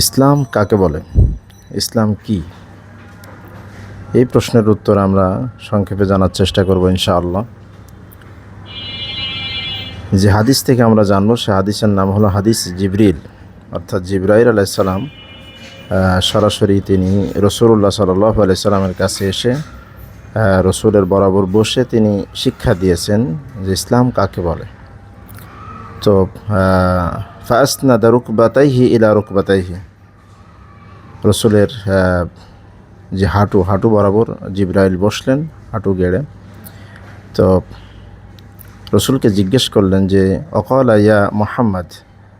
ইসলাম কাকে বলে? ইসলাম কি? এই প্রশ্নের উত্তর আমরা সংক্ষেপে জানার চেষ্টা করব ইনশাআল্লাহ। যে হাদিস থেকে আমরা জানব, সে হাদিসের নাম হলো হাদিস জিবরিল। অর্থাৎ জিব্রাইল আলাইসাল্লাম সরাসরি তিনি রসুল্লাহ সাল্লাহ আলাইসাল্লামের কাছে এসে রসুলের বরাবর বসে তিনি শিক্ষা দিয়েছেন যে ইসলাম কাকে বলে। তো ফাসনাদা রুকবাতাইহি ইলা রুকবাতাইহি রসুলের যে হাঁটু হাঁটু বরাবর জিব্রাইল বসলেন হাঁটু গেড়ে তো রসুলকে জিজ্ঞেস করলেন যে, অকল ইয়া মোহাম্মদ?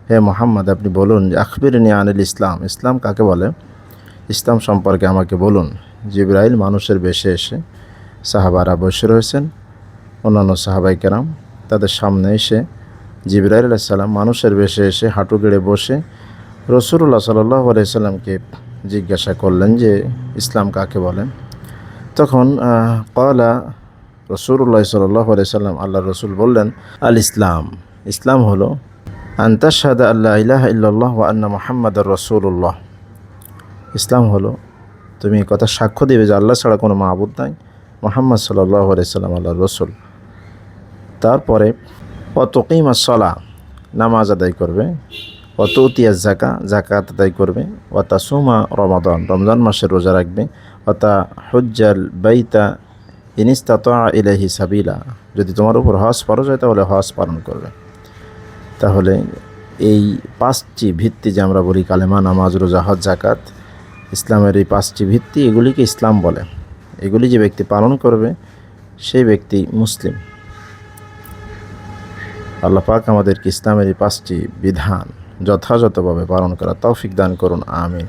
হে মোহাম্মদ, আপনি বলুন যে আখবির আনিল ইসলাম। ইসলাম কাকে বলে? ইসলাম সম্পর্কে আমাকে বলুন। জিব্রাইল মানুষের বেশে এসে সাহাবারা বসে রয়েছেন। অন্যান্য সাহাবাই কেরাম তাদের সামনে এসে জিব্রাইল আলাইসাল্লাম মানুষের বেশে এসে হাঁটু গেড়ে বসে রসুল্লাহ সাল্লাহ আলাইসাল্লামকে জিজ্ঞাসা করলেন যে, ইসলাম কাকে বলেন? তখন কলা রসুল্লাহ সাল্লাহ আলাইসাল্লাম আল্লাহ রসুল বললেন আল ইসলাম ইসলাম হলো আন্তাসাদ আল্লাহ ইলাহ ইল্লাল্লাহ ওয়া আন্না মোহাম্মদ রসুল্লাহ ইসলাম হলো, তুমি কথা সাক্ষ্য দেবে যে আল্লাহ ছাড়া কোনো মাহবুদ নাই, মোহাম্মদ সাল্লাহ আলাইসাল্লাম আল্লাহ রসুল। তারপরে অত কিমা সলা, নামাজ আদায় করবে। অত উতিয়া জাকা জাকাত আদায় করবে। অতা সুমা রমাদন, রমজান মাসে রোজা রাখবে। অতা হজ্জাল বাইতা ইনিস্তাত ইলাহি সাবিলা, যদি তোমার উপর হজ ফরজ হয় তাহলে হজ পালন করবে। তাহলে এই পাঁচটি ভিত্তি যে আমরা বলি কালেমা, নামাজ, রোজা, হজ জাকাত ইসলামের এই পাঁচটি ভিত্তি এগুলিকে ইসলাম বলে। এগুলি যে ব্যক্তি পালন করবে, সেই ব্যক্তি মুসলিম। আল্লাহ পাক আমাদেরকে ইসলামের এই পাঁচটি বিধান যথাযথভাবে পালন করা তৌফিক দান করুন আমিন।